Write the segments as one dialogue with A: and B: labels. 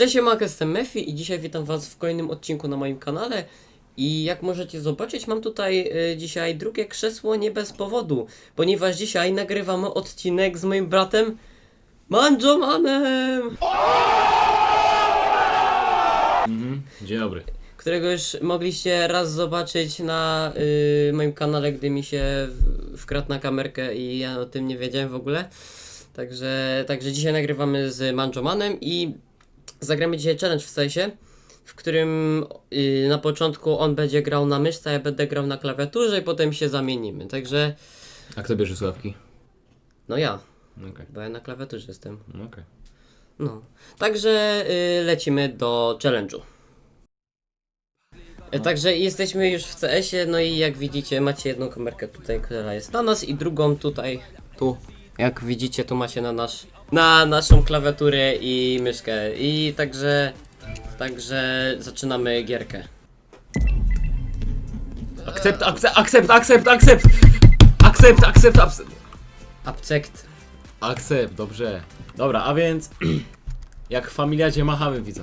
A: Cześć, siemanko, jestem Mefi i dzisiaj witam was w kolejnym odcinku na moim kanale. I jak możecie zobaczyć, mam tutaj y, dzisiaj drugie krzesło nie bez powodu, ponieważ dzisiaj nagrywamy odcinek z moim bratem Manjomanem,
B: Mhm. Dzień dobry.
A: którego już mogliście raz zobaczyć na y, moim kanale, gdy mi się w- wkradł na kamerkę i ja o tym nie wiedziałem w ogóle. Także, także dzisiaj nagrywamy z Manjomanem i zagramy dzisiaj challenge w sensie, w którym y, na początku on będzie grał na myszce, a ja będę grał na klawiaturze i potem się zamienimy. Także,
B: A kto bierze słuchawki?
A: no ja,
B: Okej,
A: bo ja na klawiaturze jestem.
B: no okej.
A: No. Także y, lecimy do challenge'u. E, Także jesteśmy już w CS-ie, no i jak widzicie macie jedną kamerkę tutaj, która jest na nas i drugą tutaj, tu. Jak widzicie tu macie na nasz, na naszą klawiaturę i myszkę i także, także zaczynamy gierkę.
B: Akcept, akcept, akcept, akcept, akcept! Akcept, akcept, akcept.
A: Abcekt.
B: Akcept, dobrze. Dobra, a więc jak w familiadzie machamy widzą.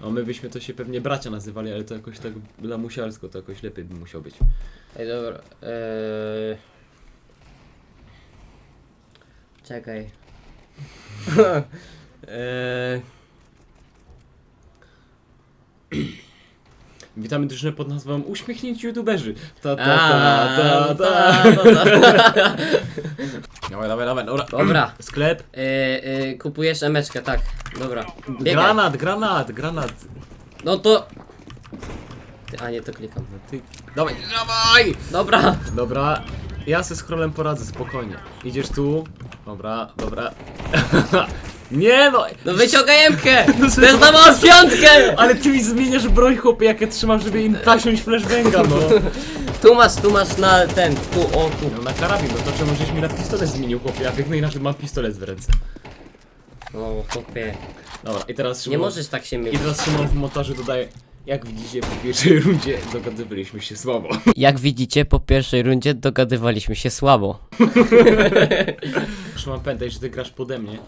B: No my byśmy to się pewnie bracia nazywali, ale to jakoś tak lamusiarsko, to jakoś lepiej by musiał być.
A: Ej, dobra. Eee... Czekaj. eee...
B: Witamy drużynę pod nazwą Uśmiechnięci YouTuberzy. Ta ta ta ta ta.
A: ta, ta, ta.
B: Dawaj, dawaj, dawaj, dobra.
A: Dobra.
B: Sklep.
A: Eee, eee, kupujesz emeczkę, tak. Dobra. Biegaj.
B: Granat, granat, granat.
A: No to... Ty, A nie, to klikam.
B: No ty, dawaj, dawaj!
A: Dobra.
B: Dobra, ja ze scrollem poradzę, spokojnie. Idziesz tu. Dobra, dobra. Nie no!
A: No wyciągaj emkę! To jest na małą piątkę!
B: Ale ty mi zmieniasz broń, chłopie, jak ja trzymam, żeby im tasiąć flashbanga, no.
A: Tu masz, tu masz na ten, tu, o, tu.
B: No na karabin, no to czemu żeś mi na pistolet zmienił, chłopie? Ja biegnę inaczej, mam pistolet w ręce.
A: O, chłopie.
B: Dobra, i teraz
A: Nie
B: Szymon...
A: możesz tak się
B: I
A: mylić.
B: teraz Szymon w montażu dodaje... Jak widzicie, po pierwszej rundzie dogadywaliśmy się słabo.
A: Jak widzicie, po pierwszej rundzie dogadywaliśmy się słabo.
B: Szymon, pamiętaj, że ty grasz pode mnie.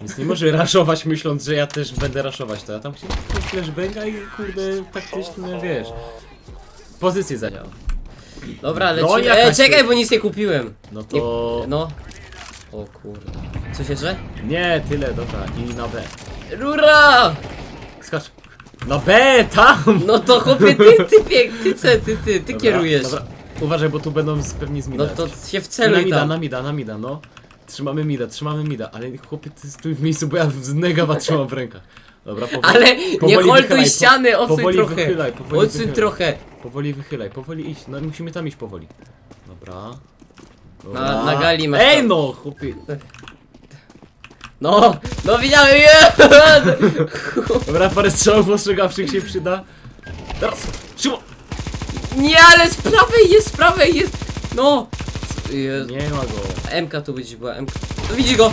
B: Więc nie może raszować myśląc, że ja też będę raszować to. Ja tam chciałem flashbanga i kurde, taktyczne, wiesz... Pozycję zajął.
A: Dobra,
B: No,
A: lecimy.
B: jakaś
A: E, czekaj, bo nic nie kupiłem.
B: No
A: Nie,
B: to...
A: no. O kurde. Coś jeszcze?
B: Nie, tyle, dobra. I na B.
A: Rura!
B: Skacz. Na B, tam!
A: No to chłopie, ty, ty, piek, ty, ty, ty, ty, ty
B: Dobra,
A: kierujesz.
B: Dobra. Uważaj, bo tu będą z- pewnie
A: No
B: zmieniać.
A: to się
B: na
A: wceluj
B: mida,
A: tam.
B: na mida, na mida, no. Trzymamy mida, trzymamy mida, ale chłopie, ty stój w miejscu, bo ja z negawa trzymam w rękach. Dobra, powoli,
A: Ale nie
B: powoli
A: holtuj
B: wychylaj, po-
A: ściany, odsuń
B: powoli
A: trochę.
B: wychylaj, powoli
A: Odsuń
B: wychylaj.
A: trochę.
B: Powoli wychylaj, powoli idź, no musimy tam iść powoli. Dobra. Dobra.
A: Na- na gali masz
B: Ej
A: tam.
B: no, chłopie.
A: No, no widziałem, je!
B: Dobra, parę strzałów ostrzegawczych się przyda. Teraz, Szymon!
A: Nie, ale z prawej jest, z prawej jest. No. Jest.
B: Nie ma go.
A: MK tu będzie była, MK. No widzi go.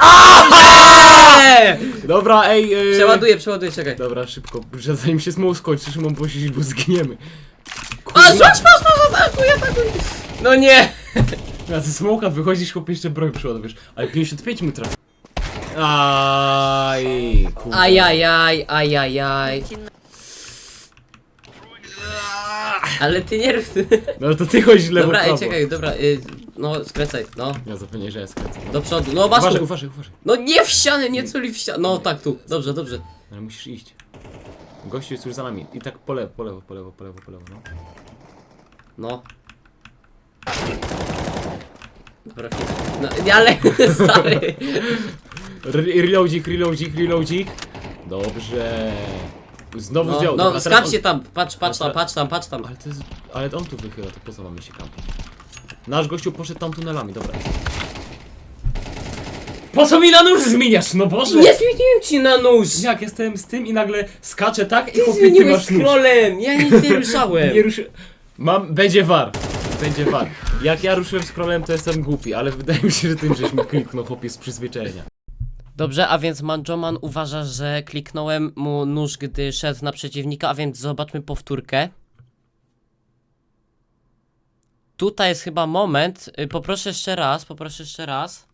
A: Aaaa!
B: Dobra, ej, yy...
A: Przeładuję, przeładuję, czekaj.
B: Dobra, szybko, że zanim się smoł skończy, Szymon, bo, się, bo zginiemy.
A: A, zobacz, patrz, patrz, atakuj, atakuj. No nie.
B: A ze smoka wychodzisz, chłopie, jeszcze broń przyładujesz. Ale 55 mu trafi. Aj, kurde.
A: Ajajaj, ajajaj. Ale ty nie rób.
B: No to ty chodzisz lewo
A: Dobra, ej,
B: prawo.
A: czekaj, dobra, y, no skręcaj, no,
B: Ja zapewnię, że ja skręcę.
A: do przodu, no masz
B: Uważaj,
A: tu.
B: uważaj, uważaj.
A: No nie w ścianę, nie culi w ścianę, no tak tu, dobrze, dobrze.
B: Ale musisz iść. Gościu jest już za nami. I tak po lewo, po lewo, po lewo, po lewo, po lewo, no.
A: No. Dobra, no, nie, ale stary.
B: Re- Reloadzik, reloadzik, reloadzik. Dobrze. Znowu
A: No,
B: zdjął.
A: no
B: Dobra, teraz
A: skacz się
B: on-
A: tam, patrz, patrz tam, patrz tam, patrz tam.
B: Ale to jest... Ale on tu wychyla, to po co mamy się kampić? Nasz gościu poszedł tam tunelami, dobra. Po co mi na nóż zmieniasz? No Boże!
A: Nie zmieniłem ci na nóż!
B: Jak jestem z tym i nagle skaczę tak i
A: Ty
B: chłopie ty
A: zmieniłeś
B: masz nóż.
A: scrollem, ja nic nie ruszałem.
B: Nie ruszy... Mam... Będzie war. będzie fan. Jak ja ruszyłem scrollem, to jestem głupi, ale wydaje mi się, że tym żeś mi kliknął chłopie z przyzwyczajenia.
A: Dobrze, a więc Manjoman uważa, że kliknąłem mu nóż, gdy szedł na przeciwnika, a więc zobaczmy powtórkę. Tutaj jest chyba moment. y, Poproszę jeszcze raz, poproszę jeszcze raz.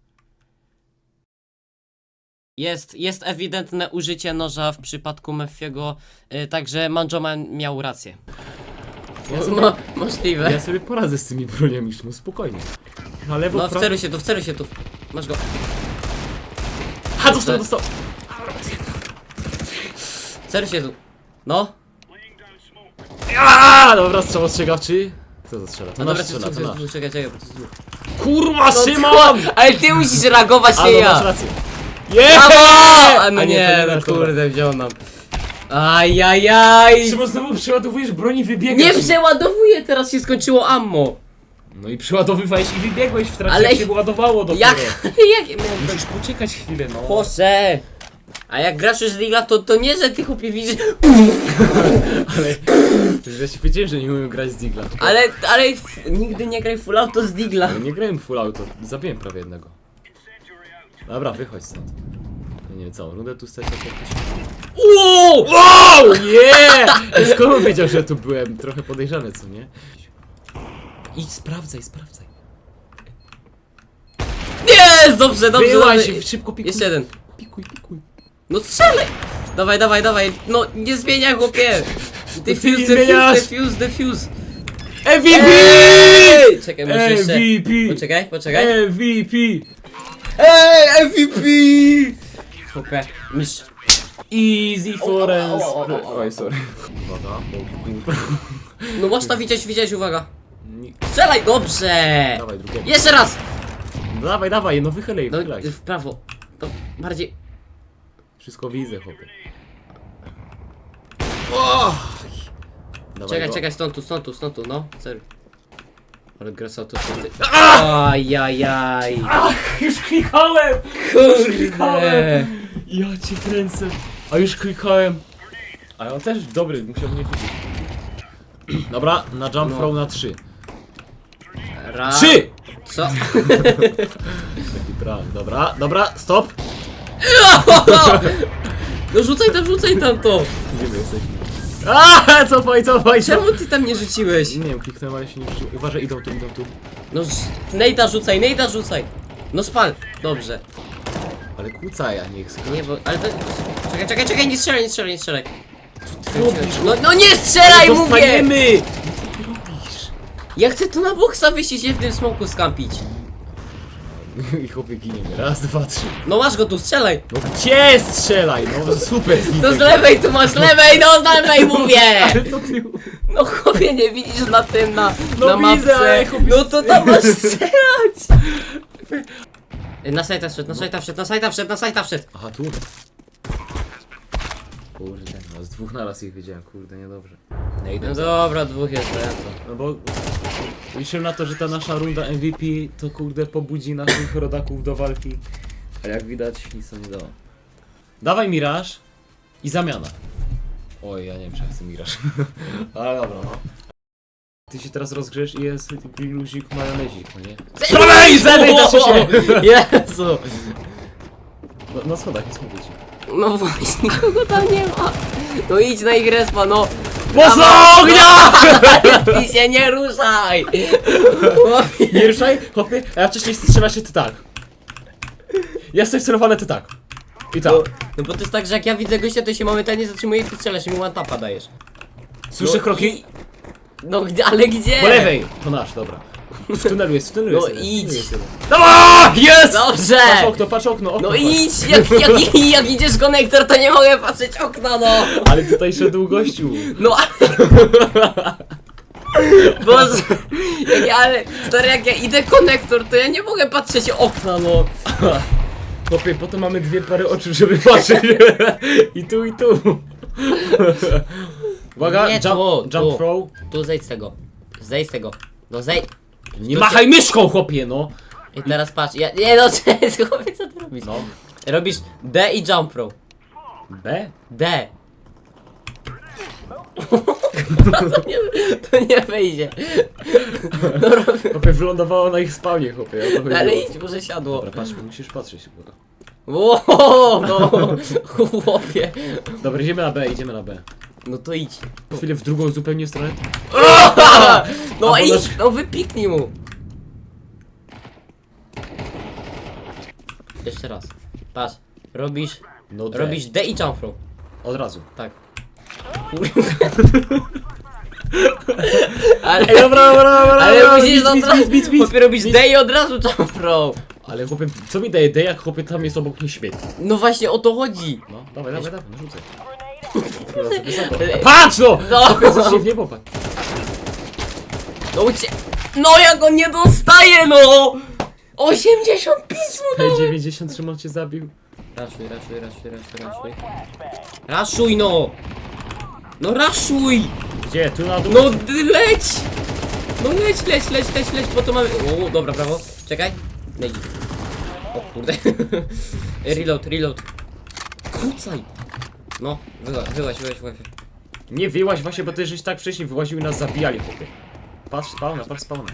A: Jest, jest ewidentne użycie noża w przypadku Meffiego, y, także Manjoman miał rację. Mo możliwe.
B: ja sobie poradzę z tymi broniami, no spokojnie. Na lewo,
A: No
B: prawo...
A: wceluj się tu, wceluj się tu. Masz go.
B: Ha, dostał, dostał!
A: Się tu. No.
B: Aaa, dobra, strzał ostrzegawczy. Kto to strzela? To
A: No
B: nasz
A: dobra, to
B: strzela, to nasz.
A: dwóch, czekaj, czekaj, bo to jest.
B: Kurwa,
A: No
B: Szymon!
A: Ale ty musisz reagować,
B: A,
A: nie
B: no
A: ja!
B: masz rację.
A: Brawo! A no
B: A
A: nie,
B: nie, to
A: no
B: nasz, dobra.
A: kurde, wziął nam. Ajajaj!
B: Szymon, znowu przeładowujesz broń i wybiegasz.
A: Nie przeładowuję, teraz się skończyło ammo.
B: No i przeładowywałeś i wybiegłeś w trakcie,
A: Ale-
B: jak się ładowało dopiero.
A: Jak? Jak miałem
B: Musisz poczekać chwilę, no.
A: Boże! A jak grasz już z Ligla, to, to nie, że ty chłopie widzisz,
B: Ale... Ja się wiedziałem, że nie umiem grać z Digla.
A: ale, ale f- nigdy nie graj full auto z Digla.
B: Ale nie grałem full auto, zabiłem prawie jednego. Dobra, wychodź stąd. Ja nie wiem co, rundę tu stać jak jakiś...
A: Wow!
B: Wow! Nie! Skoro on wiedział, że tu byłem? Trochę podejrzane, co nie? Idź, sprawdzaj, sprawdzaj.
A: Jest! Dobrze, dobrze,
B: Wyłaź,
A: dobrze.
B: szybko pikuj.
A: Jeszcze jeden.
B: Pikuj, pikuj.
A: No strzelaj! Dawaj, dawaj, dawaj. No nie zmieniaj chłopie! Defuse,
B: nie
A: defuse,
B: zmieniasz.
A: defuse, defuse.
B: MVP!
A: Ej! Czekaj, może jeszcze...
B: MVP!
A: Poczekaj, poczekaj.
B: MVP!
A: Ej, MVP! Chłopie, mistrz.
B: Easy
A: o.
B: Oj, sorry. Uwaga, bo...
A: No to widzieć, widzieć, uwaga.
B: Nie-
A: Strzelaj, dobrze!
B: Dawaj, drugiego.
A: Jeszcze raz!
B: Dawaj, dawaj, no wychylej,
A: No,
B: wychylaj.
A: w prawo. To bardziej...
B: Wszystko widzę, chłopie. O! Dawaj
A: Czekaj,
B: go.
A: czekaj, stąd tu, stąd tu, stąd tu, no. Serio. Ale grasa to ty... Ajajaj.
B: Już klikałem!
A: Kurde.
B: Ja cię kręcę. A już klikałem. Ale on też dobry, musiał mnie widzieć. Dobra, na jump
A: No.
B: throw na 3.
A: Ra...
B: 3!
A: Co?
B: Taki prank, dobra, dobra, stop!
A: No rzucaj tam, rzucaj tam to!
B: Gdzie my jesteśmy? Aaa, cofaj, cofaj,
A: Czemu ty tam nie rzuciłeś?
B: Nie wiem, kliknąłem, ale się nie wrzucił. Uważaj, idą tu, idą tu.
A: No Nejda rzucaj, Nejda rzucaj! No spal! Dobrze.
B: Ale kłócaj, a niech skra...
A: Nie, bo... ale to... Czekaj, czekaj, czekaj, nie strzelaj, nie strzelaj, nie strzelaj. No, no nie strzelaj, mówię!
B: Dostaniemy!
A: Ja chcę tu na boksa wyjść i się w tym smoku skampić.
B: I chłopie giniemy. Raz, dwa, trzy.
A: No masz go tu, strzelaj!
B: No gdzie strzelaj? No super.
A: No z lewej tu masz, z lewej, no z lewej mówię!
B: Ale co ty...
A: No chłopie, nie widzisz na tym, na,
B: No
A: na mapce.
B: widzę, ale chłopie-
A: No to tam masz strzelać! Na sajta wszedł, na sajta wszedł, na sajta wszedł, na sajta wszedł.
B: Aha, tu. Kurde, no z dwóch naraz ich widziałem, kurde, niedobrze. Nie
A: No
B: idę za...
A: dobra, dwóch jest, no ja to.
B: No bo liczę na to, że ta nasza runda MVP to kurde pobudzi naszych rodaków do walki. A jak widać nic to nie dało. Dawaj Miraż i zamiana. Oj, ja nie wiem czy ja chcę Miraż. Ale dobra, no. Ty się teraz rozgrzesz i jest luzik majonezik, no nie? Prawej, z lewej, się!
A: Jezu!
B: No, na schodach jest mówić.
A: No właśnie, nikogo tam nie ma. No idź na ich respa, no.
B: Mocno ognia!
A: Ty się nie ruszaj!
B: Nie ruszaj, chłopie, a ja wcześniej strzela się ty tak. Ja jestem celowany ty tak. I tak.
A: No, no bo to jest tak, że jak ja widzę gościa, to się momentalnie zatrzymuję i ty strzelasz i mi one tapa dajesz.
B: Słyszę
A: no
B: kroki?
A: i- No gdzie, ale gdzie?
B: Po lewej! To nasz, dobra. W tunelu jest, w tunelu
A: No
B: jest. jeden, w
A: idź.
B: tunelu jest jeden. Dawaj! Jest!
A: Dobrze!
B: Patrz okno, patrz okno, okno.
A: No
B: patrz.
A: idź, jak, jak, jak idziesz konektor, to nie mogę patrzeć okna, no!
B: Ale tutaj szedł gościu.
A: No Boże, jak ja, ale, stary, jak ja idę konektor, to ja nie mogę patrzeć okna, no.
B: Chłopie, potem mamy dwie pary oczu, żeby patrzeć. I tu, i tu. Uwaga,
A: Nie,
B: jump,
A: tu,
B: jump
A: tu.
B: throw.
A: Tu zejdź z tego. Zejdź z tego. No zejdź.
B: Nie machaj myszką, chłopie, no.
A: I teraz patrz, ja, nie no, cześć, chłopie, co ty robisz?
B: No.
A: Robisz D i jump throw.
B: B?
A: D. to, nie, to nie wejdzie. No robię.
B: Chłopie, wylądowało na ich spawnie, chłopie. o to chodziło.
A: Ale idź, może siadło.
B: Dobra, patrz, musisz patrzeć. kurwa.
A: Ło, no, chłopie.
B: Dobra, idziemy na B, idziemy na B.
A: No to idź.
B: Po chwilę w drugą zupełnie stronę.
A: No
B: A
A: idź,
B: podasz-
A: no wypiknij mu. Jeszcze raz. Patrz, robisz,
B: No D.
A: robisz D i jump throw.
B: Od razu.
A: Tak. Ale,
B: Ej, dobra, dobra, dobra,
A: ale musisz od razu, chłopie robisz D i od razu jump throw.
B: Ale chłopie, co mi daje D, jak chłopie tam jest obok mnie śmieć?
A: No właśnie o to chodzi.
B: No, dawaj, dawaj, dawaj, rzucaj. Patrz no!
A: No.
B: Się w niebo patrz.
A: No ucie... No ja go nie dostaję no! 85 mu dałem.
B: P90 Szymon cię zabił.
A: Raszuj, raszuj, raszuj, raszuj, raszuj. Raszuj no! No raszuj!
B: Gdzie? Tu na dół?
A: No d- leć! No leć, leć, leć, leć, leć, bo to mamy... O, dobra, brawo. Czekaj. Leć. O kurde. reload, reload. Kłócaj. No, wyłaź, wyłaź, wyłaź, wyłaź.
B: Nie wyłaź właśnie, bo ty żeś tak wcześniej wyłaził i nas zabijali, chłopie. Patrz spawna, patrz spawna.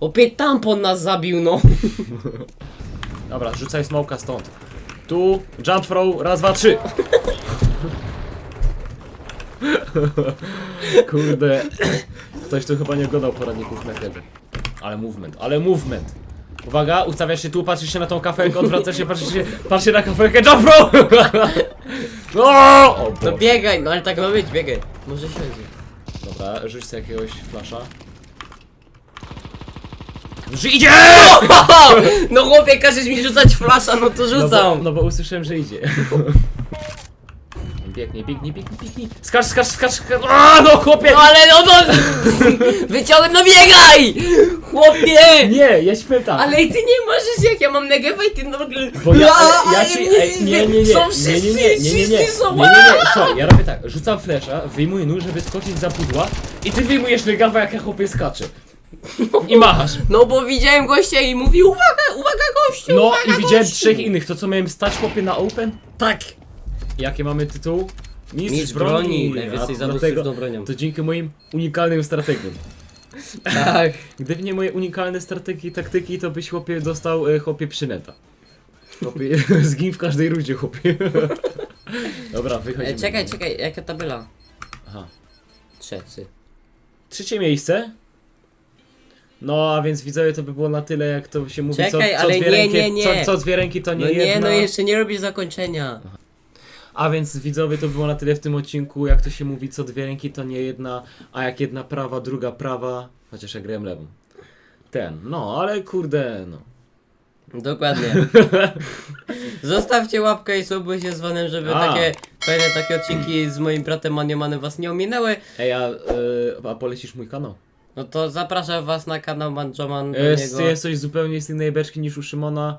A: Opie tampon nas zabił, no.
B: Dobra, rzucaj smoka stąd. Tu, jump throw, raz, dwa, trzy. Kurde. Ktoś tu chyba nie oglądał poradników metody. Ale movement, ale movement. Uwaga, ustawiasz się tu, patrzysz się na tą kafelkę, odwracasz się, patrzysz się, patrz się na kafelkę, throw! No! O,
A: No
B: Boże.
A: biegaj, no ale tak ma być, biegaj. Może siedzi.
B: Dobra, rzuć sobie jakiegoś flasza. Że idzie!
A: No chłopie, każesz mi rzucać flasza, no to
B: No bo,
A: rzucam.
B: no bo usłyszałem, że idzie. Biegnij, biegnij, biegnij, biegnij. Skacz, skacz, skacz, skacz. A, no chłopie!
A: No ale no to... Wyciąłem, no biegaj! Chłopie!
B: Nie, ja tak.
A: Ale ty nie możesz, jak ja mam negewa i ty no...
B: Bo ja, ale, ja ci,
A: nie-
B: ej, nie, nie, nie,
A: Są
B: nie,
A: wszyscy,
B: nie, nie, nie, nie, nie, nie, nie,
A: wszyscy są...
B: nie, nie, słuchaj, ja robię tak, rzucam flesza, wyjmuję nóż, żeby skoczyć za pudła i ty wyjmujesz legawa, jak ja chłopie skaczę. I machasz.
A: No bo widziałem gościa i mówi uwaga, uwaga gościu,
B: No
A: uwaga,
B: i widziałem
A: gościu.
B: trzech innych, to co miałem stać chłopie na open?
A: Tak.
B: Jakie mamy tytuł? Mistrz,
A: Mistrz
B: broni.
A: najwięcej zabójstw
B: dlatego-
A: bronią.
B: To dzięki moim unikalnym strategiom.
A: Tak.
B: Gdyby nie moje unikalne strategii i taktyki, to byś chłopie dostał e, chłopie przynęta. Chłopie, zgin w każdej rundzie, chłopie. Dobra, wychodzimy.
A: E, czekaj, czekaj, jaka tabela?
B: Aha.
A: Trzeci.
B: Trzecie miejsce. No, a więc widzowie, to by było na tyle, jak to się mówi,
A: Czekaj,
B: co, co,
A: ale
B: dwie
A: nie,
B: ręki,
A: nie, nie.
B: Co, co dwie ręki to nie
A: No nie,
B: jedna.
A: no jeszcze nie robisz zakończenia.
B: A więc widzowie, to było na tyle w tym odcinku, jak to się mówi, co dwie ręki to nie jedna, a jak jedna prawa, druga prawa, chociaż ja grałem lewą. Ten, no, ale kurde, no.
A: Dokładnie. Zostawcie łapkę i subujcie się dzwonem, żeby
B: A.
A: takie fajne takie odcinki z moim bratem Maniomanem was nie ominęły.
B: Ej, a, y, a polecisz mój kanał?
A: No to zapraszam was na kanał Manjoman do
B: Jest, jest coś zupełnie z innej beczki niż u Szymona.